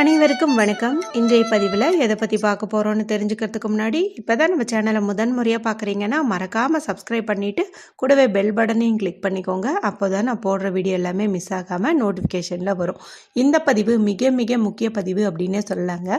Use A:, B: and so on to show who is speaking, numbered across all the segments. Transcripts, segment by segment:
A: அனைவருக்கும் வணக்கம். இன்றைய பதிவில் எதை பற்றி பார்க்க போகிறோன்னு தெரிஞ்சுக்கிறதுக்கு முன்னாடி இப்போ தான் நம்ம சேனலை முதன் முறையாக பார்க்குறீங்கன்னா மறக்காமல் சப்ஸ்கிரைப் பண்ணிவிட்டு கூடவே பெல் பட்டனையும் கிளிக் பண்ணிக்கோங்க. அப்போ தான் நான் போடுற வீடியோ எல்லாமே மிஸ் ஆகாமல் நோட்டிஃபிகேஷனில் வரும். இந்த பதிவு மிக மிக முக்கிய பதிவு அப்படின்னே சொல்லலாங்க.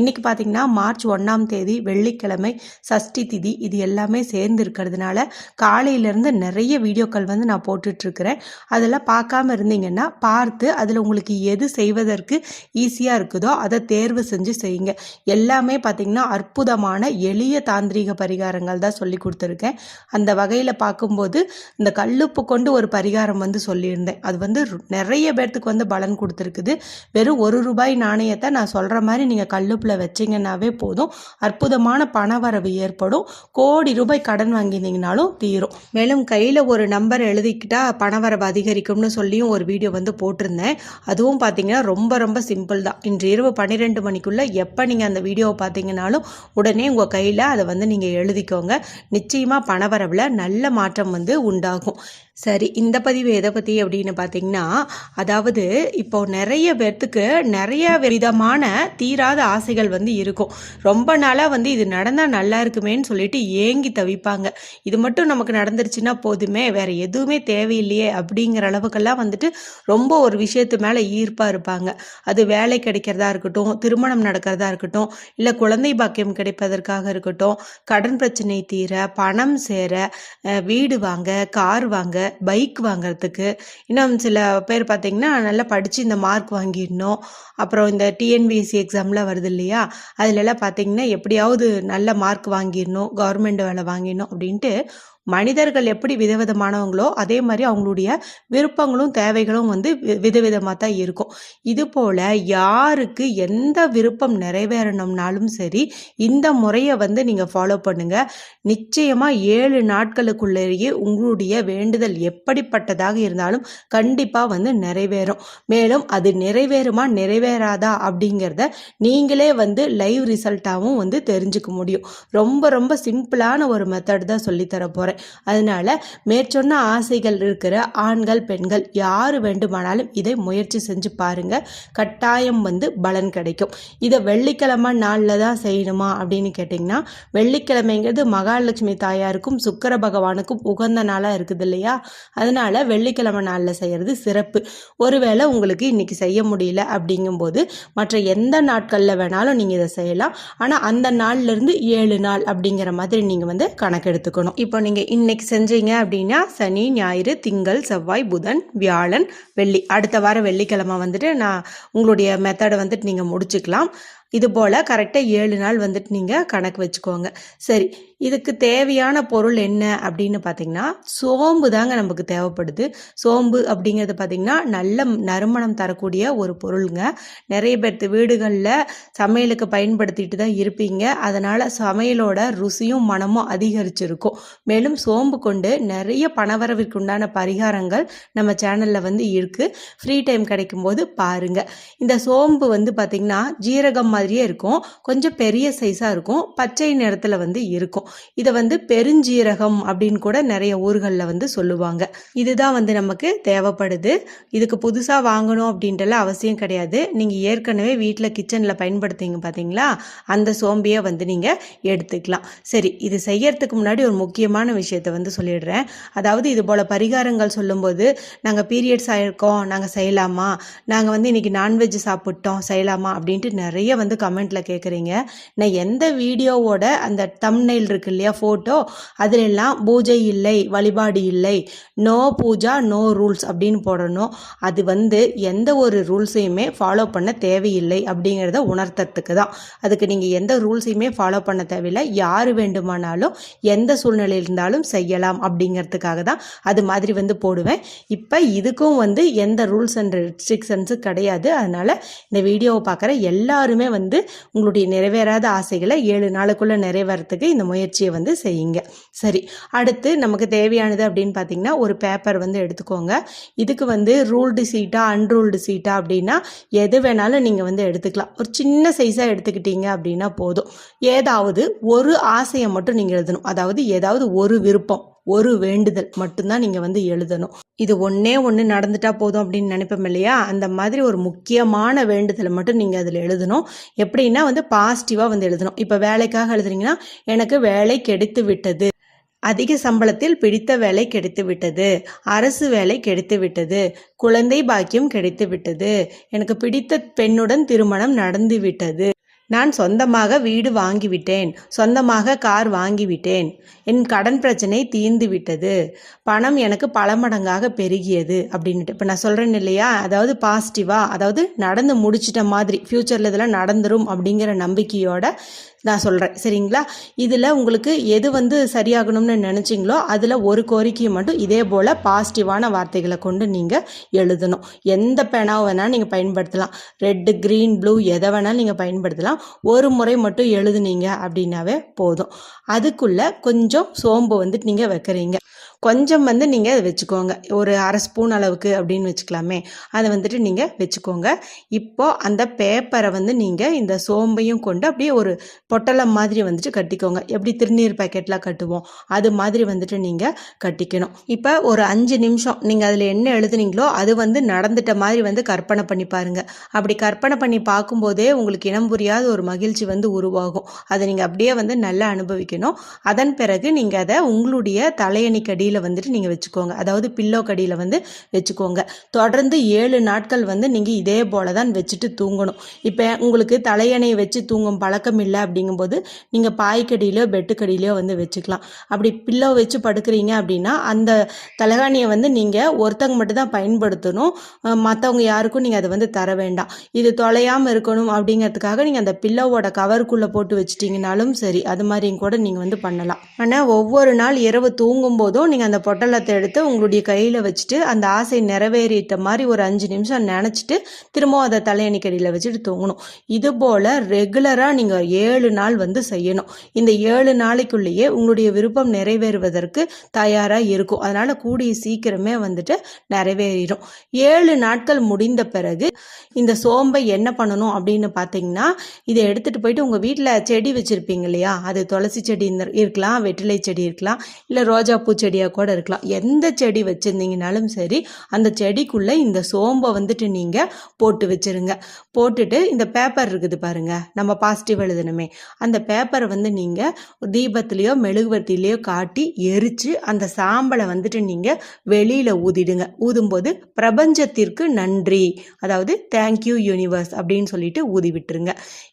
A: இன்றைக்கி பார்த்திங்கன்னா மார்ச் ஒன்றாம் தேதி வெள்ளிக்கிழமை சஷ்டி திதி இது எல்லாமே சேர்ந்து இருக்கிறதுனால காலையிலேருந்து நிறைய வீடியோக்கள் வந்து நான் போட்டுட்ருக்கிறேன். அதெல்லாம் பார்க்காம இருந்தீங்கன்னா பார்த்து அதில் உங்களுக்கு எது செய்வதற்கு ஈஸியாக இருக்கும் இருக்குதோ அதை தேர்வு செஞ்சு செய்யுங்க. எல்லாமே பார்த்திங்கன்னா அற்புதமான எளிய தாந்திரீக பரிகாரங்கள் தான் சொல்லி கொடுத்துருக்கேன். அந்த வகையில் பார்க்கும்போது இந்த கல்லுப்பு கொண்டு ஒரு பரிகாரம் வந்து சொல்லியிருந்தேன். அது வந்து நிறைய பேர்த்துக்கு வந்து பலன் கொடுத்துருக்குது. வெறும் ஒரு ரூபாய் நாணயத்தை நான் சொல்கிற மாதிரி நீங்கள் கல்லுப்பில் வச்சிங்கன்னாவே போதும். அற்புதமான பணவரவு ஏற்படும். கோடி ரூபாய் கடன் வாங்கியிருந்தீங்கனாலும் தீரும். மேலும் கையில் ஒரு நம்பர் எழுதிக்கிட்டா பணவரவு அதிகரிக்கும்னு சொல்லியும் ஒரு வீடியோ வந்து போட்டிருந்தேன். அதுவும் பார்த்தீங்கன்னா ரொம்ப ரொம்ப சிம்பிள் தான். இன்று இரவு பன்னிரெண்டு மணிக்குள்ளே எப்போ நீங்கள் அந்த வீடியோவை பார்த்தீங்கன்னாலும் உடனே உங்கள் கையில் அதை வந்து நீங்கள் எழுதிக்கோங்க. நிச்சயமாக பணவரவில் நல்ல மாற்றம் வந்து உண்டாகும். சரி இந்த பதிவு எதை பற்றி அப்படின்னு பார்த்தீங்கன்னா அதாவது இப்போ நிறைய பேர்த்துக்கு நிறைய விதமான தீராத ஆசைகள் வந்து இருக்கும். ரொம்ப நாளாக வந்து இது நடந்தால் நல்லா இருக்குமேன்னு சொல்லிட்டு ஏங்கி தவிப்பாங்க. இது மட்டும் நமக்கு நடந்துருச்சுன்னா போதுமே வேற எதுவுமே தேவையில்லையே அப்படிங்கிற அளவுக்கெல்லாம் வந்துட்டு ரொம்ப ஒரு விஷயத்து மேலே ஈர்ப்பாக இருப்பாங்க. அது வேலை கிடைக்கிறதா இருக்கட்டும் திருமணம் நடக்கிறதா இருக்கட்டும் இல்லை குழந்தை பாக்கியம் கிடைப்பதற்காக இருக்கட்டும் கடன் பிரச்சனை தீர பணம் சேர வீடு வாங்க கார் வாங்க பைக் வாங்குறதுக்கு இன்னும் சில பேர் பார்த்தீங்கன்னா நல்லா படித்து இந்த மார்க் வாங்கிடணும். அப்புறம் இந்த டிஎன்பிஎஸ்சி எக்ஸாம்லாம் வருது இல்லையா? அதிலெல்லாம் பார்த்தீங்கன்னா எப்படியாவது நல்ல மார்க் வாங்கிடணும் கவர்மெண்ட் வேலை வாங்கிடணும் அப்படின்ட்டு மனிதர்கள் எப்படி விதவிதமானவங்களோ அதே மாதிரி அவங்களுடைய விருப்பங்களும் தேவைகளும் வந்து வி- விதவிதமாக தான் இருக்கும். இது போல் யாருக்கு எந்த விருப்பம் நிறைவேறணும்னாலும் சரி இந்த முறையை வந்து நீங்கள் ஃபாலோ பண்ணுங்கள் நிச்சயமாக ஏழு நாட்களுக்குள்ளேயே உங்களுடைய வேண்டுதல் எப்படிப்பட்டதாக இருந்தாலும் கண்டிப்பாக வந்து நிறைவேறும். மேலும் அது நிறைவேறுமா நிறைவேறாதா அப்படிங்கிறத நீங்களே வந்து லைவ் ரிசல்ட்டாகவும் வந்து தெரிஞ்சுக்க முடியும். ரொம்ப ரொம்ப சிம்பிளான ஒரு மெத்தட் தான் சொல்லித்தர போகிறேன் அதனால மேற்சொன்ன ஆசைகள் இருக்கிற ஆண்கள் பெண்கள் யார் வேண்டுமானாலும் இதை முயற்சி செஞ்சு பாருங்க. கட்டாயம் வந்து பலன் கிடைக்கும். இதை வெள்ளிக்கிழமை நாளில் தான் செய்யணுமா அப்படின்னு கேட்டிங்கன்னா வெள்ளிக்கிழமைங்கிறது மகாலட்சுமி தாயாருக்கும் சுக்கர பகவானுக்கும் உகந்த நாளாக இருக்குது இல்லையா? அதனால வெள்ளிக்கிழமை நாளில் செய்கிறது சிறப்பு. ஒருவேளை உங்களுக்கு இன்னைக்கு செய்ய முடியல அப்படிங்கும்போது மற்ற எந்த நாட்களில் வேணாலும் நீங்கள் இதை செய்யலாம். ஆனால் அந்த நாள்லேருந்து ஏழு நாள் அப்படிங்கிற மாதிரி நீங்கள் வந்து கணக்கெடுத்துக்கணும். இப்போ நீங்கள் இன்னைக்கு செஞ்சீங்க அப்படின்னா சனி ஞாயிறு திங்கள் செவ்வாய் புதன் வியாழன் வெள்ளி. அடுத்த வாரம் வெள்ளிக்கிழமை வந்துட்டு நான் உங்களுடைய மெத்தடை வந்துட்டு நீங்கள் முடிச்சுக்கலாம். இது போல் கரெக்டாக ஏழு நாள் வந்துட்டு நீங்கள் கணக்கு வச்சுக்கோங்க. சரி இதுக்கு தேவையான பொருள் என்ன அப்படின்னு பார்த்தீங்கன்னா சோம்பு தாங்க நமக்கு தேவைப்படுது. சோம்பு அப்படிங்கிறது பார்த்தீங்கன்னா நல்ல நறுமணம் தரக்கூடிய ஒரு பொருளுங்க. நிறைய பேர்த்து வீடுகளில் சமையலுக்கு பயன்படுத்திட்டு தான் இருப்பீங்க. அதனால் சமையலோட ருசியும் மனமும் அதிகரிச்சிருக்கும். மேலும் சோம்பு கொண்டு நிறைய பணவரவிற்கு உண்டான பரிகாரங்கள் நம்ம சேனலில் வந்து இருக்குது ஃப்ரீ டைம் கிடைக்கும்போது பாருங்கள் இந்த சோம்பு வந்து பார்த்திங்கன்னா ஜீரகம் மாதிரியே இருக்கும். கொஞ்சம் பெரிய சைஸாக இருக்கும். பச்சை நிறத்தில் வந்து இருக்கும். இதை வந்து பெருஞ்சீரகம் அப்படின்னு கூட நிறைய ஊர்களில் வந்து சொல்லுவாங்க. இதுதான் வந்து நமக்கு தேவைப்படுது. இதுக்கு புதுசாக வாங்கணும் அப்படின்றலாம் அவசியம் கிடையாது. நீங்கள் ஏற்கனவே வீட்டில் கிச்சனில் பயன்படுத்திங்க பார்த்தீங்களா அந்த சோம்பியை வந்து நீங்கள் எடுத்துக்கலாம். சரி இது செய்யறதுக்கு முன்னாடி ஒரு முக்கியமான விஷயத்தை வந்து சொல்லிடுறேன். அதாவது இது போல் பரிகாரங்கள் சொல்லும்போது நாங்கள் பீரியட்ஸ் ஆகிருக்கோம் நாங்கள் செய்யலாமா? நாங்கள் வந்து இன்னைக்கு நான்வெஜ் சாப்பிட்டோம். செய்யலாமா? அப்படின்ட்டு நிறைய வந்து கமெண்ட்டில் கேட்குறீங்க நான் எந்த வீடியோவோட அந்த தம்னைல் இருக்கு இல்லையா ஃபோட்டோ அதிலெல்லாம் பூஜை இல்லை வழிபாடு இல்லை நோ பூஜா நோ ரூல்ஸ் அப்படின்னு போடணும். அது வந்து எந்த ஒரு ரூல்ஸையுமே ஃபாலோ பண்ண தேவையில்லை அப்படிங்கிறத உணர்த்தத்துக்கு தான். அதுக்கு நீங்கள் எந்த ரூல்ஸையுமே ஃபாலோ பண்ண தேவையில்லை. யார் வேண்டுமானாலும் எந்த சூழ்நிலையில் இருந்தாலும் செய்யலாம் அப்படிங்கிறதுக்காக தான் அது மாதிரி வந்து போடுவேன். இப்போ இதுக்கும் வந்து எந்த ரூல்ஸ் அண்ட் ரெஸ்ட்ரிக்ஷன்ஸும் கிடையாது. அதனால் இந்த வீடியோவை பார்க்குற எல்லாருமே வந்து வந்து உங்களுடைய நிறைவேறாத ஆசைகளை ஏழு நாளுக்குள்ளே நிறைவேறத்துக்கு இந்த முயற்சியை வந்து செய்யுங்க. சரி அடுத்து நமக்கு தேவையானது அப்படின்னு பார்த்தீங்கன்னா ஒரு பேப்பர் வந்து எடுத்துக்கோங்க. இதுக்கு வந்து ரூல்டு சீட்டா அன்ரூல்டு சீட்டா அப்படின்னா எது வேணாலும் நீங்கள் வந்து எடுத்துக்கலாம். ஒரு சின்ன சைஸாக எடுத்துக்கிட்டீங்க அப்படின்னா போதும். ஏதாவது ஒரு ஆசையை மட்டும் நீங்கள் எழுதணும். அதாவது ஏதாவது ஒரு விருப்பம். ஒரு வேண்டுதல் மட்டும்தான் நீங்கள் வந்து எழுதணும். இது ஒன்றே ஒன்று நடந்துட்டா போதும் அப்படின்னு நினைப்போம் இல்லையா? அந்த மாதிரி ஒரு முக்கியமான வேண்டுதலை மட்டும் நீங்கள் அதில் எழுதணும். எப்படின்னா வந்து பாசிட்டிவாக வந்து எழுதணும். இப்போ வேலைக்காக எழுதுறீங்கன்னா எனக்கு வேலை கிடைத்து விட்டது. அதிக சம்பளத்தில் பிடித்த வேலை கிடைத்து விட்டது. அரசு வேலை கிடைத்து விட்டது. குழந்தை பாக்கியம் கிடைத்து விட்டது. எனக்கு பிடித்த பெண்ணுடன் திருமணம் நடந்து விட்டது. நான் சொந்தமாக வீடு வாங்கிவிட்டேன். சொந்தமாக கார் வாங்கிவிட்டேன். என் கடன் பிரச்சனை தீர்ந்து விட்டது. பணம் எனக்கு பல மடங்காக பெருகியது அப்படின்ட்டு இப்போ நான் சொல்கிறேன் இல்லையா? அதாவது பாசிட்டிவாக அதாவது நடந்து முடிச்சிட்ட மாதிரி ஃப்யூச்சரில் இதெல்லாம் நடந்துரும் அப்படிங்கிற நம்பிக்கையோட நான் சொல்கிறேன் சரிங்களா? இதில் உங்களுக்கு எது வந்து சரியாகணும்னு நினச்சிங்களோ அதில் ஒரு கோரிக்கையை மட்டும் இதே போல் பாசிட்டிவான வார்த்தைகளை கொண்டு நீங்கள் எழுதணும். எந்த பேனாவை வேணாலும் நீங்கள் பயன்படுத்தலாம். ரெட்டு க்ரீன் ப்ளூ எதை வேணாலும் நீங்கள் பயன்படுத்தலாம். ஒரு முறை மட்டும் எழுதுனீங்க அப்படின்னாவே போதும். அதுக்குள்ளே கொஞ்சம் சோம்பு வந்துட்டு நீங்கள் வைக்கிறீங்க. கொஞ்சம் வந்து நீங்கள் அதை வச்சுக்கோங்க. ஒரு அரை ஸ்பூன் அளவுக்கு அப்படின்னு வச்சுக்கலாமே. அதை வந்துட்டு நீங்கள் வச்சுக்கோங்க. இப்போது அந்த பேப்பரை வந்து நீங்கள் இந்த சோம்பையும் கொண்டு அப்படியே ஒரு பொட்டலம் மாதிரி வந்துட்டு கட்டிக்கோங்க. எப்படி திருநீர் பேக்கெட்லாம் கட்டுவோம். அது மாதிரி வந்துட்டு நீங்கள் கட்டிக்கணும். இப்போ ஒரு அஞ்சு நிமிஷம் நீங்கள் அதில் என்ன எழுதுனீங்களோ அது வந்து நடந்துட்ட மாதிரி வந்து கற்பனை பண்ணி பாருங்கள் அப்படி கற்பனை பண்ணி பார்க்கும்போதே உங்களுக்கு இனம் புரியாத ஒரு மகிழ்ச்சி வந்து உருவாகும். அதை நீங்கள் அப்படியே வந்து நல்லா அனுபவிக்கணும். அதன் பிறகு நீங்கள் அதை உங்களுடைய தலையணிக்கடி கடியில் வந்துட்டு நீங்கள் வச்சுக்கோங்க. அதாவது பில்லோ கடியில் வந்து வச்சுக்கோங்க. தொடர்ந்து ஏழு நாட்கள் வந்து நீங்கள் இதே போல தான் வச்சுட்டு தூங்கணும். இப்போ உங்களுக்கு தலையணை வச்சு தூங்கும் பழக்கம் இல்லை அப்படிங்கும்போது நீங்கள் பாய்க்கடியிலையோ பெட்டுக்கடியிலையோ வந்து வச்சுக்கலாம். அப்படி பில்லோ வச்சு படுக்கிறீங்க அப்படின்னா அந்த தலைகாணியை வந்து நீங்கள் ஒருத்தங்க மட்டும் தான் பயன்படுத்தணும் மற்றவங்க யாருக்கும் நீங்கள் அதை வந்து தர வேண்டாம். இது தொலையாமல் இருக்கணும் அப்படிங்கிறதுக்காக நீங்கள் அந்த பில்லோவோட கவருக்குள்ளே போட்டு வச்சிட்டிங்கனாலும் சரி அது மாதிரியும் கூட நீங்கள் வந்து பண்ணலாம். ஆனால் ஒவ்வொரு நாள் இரவு தூங்கும் போதும் நீங்கள் அந்த பொட்டலத்தை எடுத்து உங்களுடைய கையில் வச்சுட்டு அந்த ஆசை நிறைவேறிட்ட மாதிரி ஒரு அஞ்சு நிமிஷம் நினச்சிட்டு திரும்பவும் அதை தலையணிக்கடியில் வச்சுட்டு தூங்கணும். இது போல் ரெகுலராக நீங்கள் ஏழு நாள் வந்து செய்யணும். இந்த ஏழு நாளைக்குள்ளேயே உங்களுடைய விருப்பம் நிறைவேறுவதற்கு தயாராக இருக்கும். அதனால் கூடிய சீக்கிரமே வந்துட்டு நிறைவேறிடும். ஏழு நாட்கள் முடிந்த பிறகு இந்த சோம்பை என்ன பண்ணணும் அப்படின்னு பார்த்தீங்கன்னா இதை எடுத்துகிட்டு போயிட்டு உங்கள் வீட்டில் செடி வச்சுருப்பீங்க இல்லையா? அது துளசி செடி இருக்கலாம் வெற்றிலை செடி இருக்கலாம் இல்லை ரோஜா பூ செடியாக கூட இருக்கலாம். எந்த செடி வச்சுருந்தீங்கனாலும் சரி அந்த செடிக்குள்ளே இந்த சோம்பை வந்துட்டு நீங்கள் போட்டு வச்சுருங்க. போட்டுட்டு இந்த பேப்பர் இருக்குது பாருங்கள் நம்ம பாசிட்டிவ் எழுதணுமே. அந்த பேப்பரை வந்து நீங்கள் தீபத்துலேயோ மெழுகுவர்த்திலேயோ காட்டி எரித்து அந்த சாம்பலை வந்துட்டு நீங்கள் வெளியில் ஊதிடுங்க. ஊதும்போது பிரபஞ்சத்திற்கு நன்றி. அதாவது தேங்க்யூ யூனிவர்ஸ் அப்படின்னு சொல்லிட்டு ஊதி விட்டுருங்க.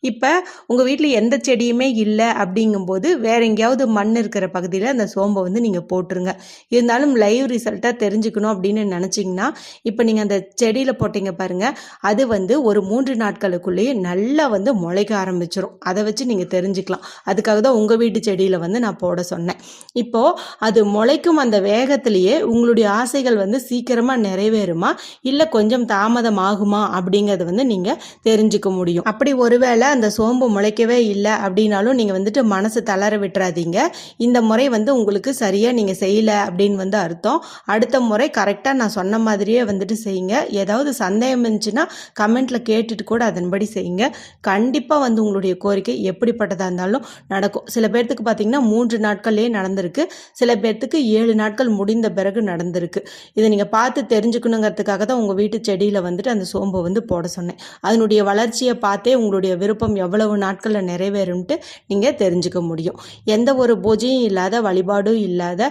A: இப்போ உங்கள் வீட்டில் எந்த செடியுமே இல்லை அப்படிங்கும்போது வேற எங்கேயாவது மண் இருக்கிற பகுதியில் அந்த சோம்பை வந்து நீங்கள் போட்டுருங்க. இருந்தாலும் லைவ் ரிசல்ட்டாக தெரிஞ்சுக்கணும் அப்படின்னு நினச்சிங்கன்னா இப்போ நீங்கள் அந்த செடியில் போட்டீங்க பாருங்கள் அது வந்து ஒரு மூன்று நாட்களுக்குள்ளேயே நல்லா வந்து முளைக்க ஆரம்பிச்சிடும் அதை வச்சு நீங்கள் தெரிஞ்சுக்கலாம். அதுக்காக தான் உங்கள் வீட்டு செடியில் வந்து நான் போட சொன்னேன். இப்போது அது முளைக்கும் அந்த வேகத்திலேயே உங்களுடைய ஆசைகள் வந்து சீக்கிரமாக நிறைவேறுமா? இல்லை கொஞ்சம் தாமதம் ஆகுமா? அப்படிங்கிறத வந்து நீங்கள் தெரிஞ்சுக்க முடியும். அப்படி ஒருவேளை அந்த சோம்பு முளைக்கவே இல்லை அப்படின்னாலும் நீங்கள் வந்துட்டு மனசு தளர விட்டுறாதீங்க. இந்த முறை வந்து உங்களுக்கு சரியாக நீங்கள் செய்யலை அப்படின்னு வந்து அர்த்தம். அடுத்த முறை கரெக்டாக நான் சொன்ன மாதிரியே வந்துட்டு செய்யுங்க. ஏதாவது சந்தேகம் இருந்துச்சுன்னா கமெண்ட்டில் கேட்டுட்டு கூட அதன்படி செய்யுங்க. கண்டிப்பாக வந்து உங்களுடைய கோரிக்கை எப்படிப்பட்டதாக இருந்தாலும் நடக்கும். சில பேர்த்துக்கு பார்த்தீங்கன்னா மூன்று நாட்கள்லேயே நடந்திருக்கு. சில பேர்த்துக்கு ஏழு நாட்கள் முடிந்த பிறகு நடந்திருக்கு. இதை நீங்கள் பார்த்து தெரிஞ்சுக்கணுங்கிறதுக்காக தான் உங்கள் வீட்டு செடியில் வந்துட்டு அந்த சோம்பை வந்து போட சொன்னேன். அதனுடைய வளர்ச்சியை பார்த்தே உங்களுடைய விருப்பம் எவ்வளவு நாட்களில் நிறைவேறும்ட்டு நீங்கள் தெரிஞ்சுக்க முடியும். எந்த ஒரு பூஜையும் இல்லாத வழிபாடும் இல்லாத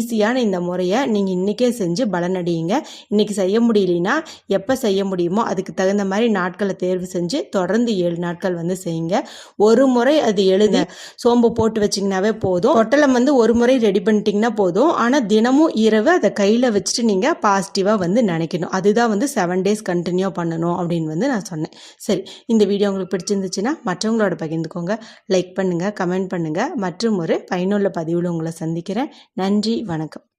A: ஈஸியான இந்த முறையை நீங்கள் இன்றைக்கே செஞ்சு பலனடியுங்க இன்றைக்கி செய்ய முடியலனா எப்போ செய்ய முடியுமோ அதுக்கு தகுந்த மாதிரி நாட்களை தேர்வு செஞ்சு தொடர்ந்து ஏழு நாட்கள் வந்து செய்யுங்க. ஒரு முறை அது எழுத சோம்பு போட்டு வச்சிங்கனாவே போதும். பொட்டலம் வந்து ஒரு முறை ரெடி பண்ணிட்டீங்கன்னா போதும். ஆனால் தினமும் இரவு அதை கையில் வச்சுட்டு நீங்கள் பாசிட்டிவாக வந்து நினைக்கணும். அதுதான் வந்து செவன் டேஸ் கண்டினியூ பண்ணணும் அப்படின்னு வந்து நான் சொன்னேன். சரி இந்த வீடியோ உங்களுக்கு பிடிச்சிருந்துச்சுன்னா மற்றவங்களோட பகிர்ந்துக்கோங்க. லைக் பண்ணுங்கள் கமெண்ட் பண்ணுங்கள் மற்றும் ஒரு பயனுள்ள பதிவில் உங்களை சந்திக்கிறேன். நன்றி வணக்கம்.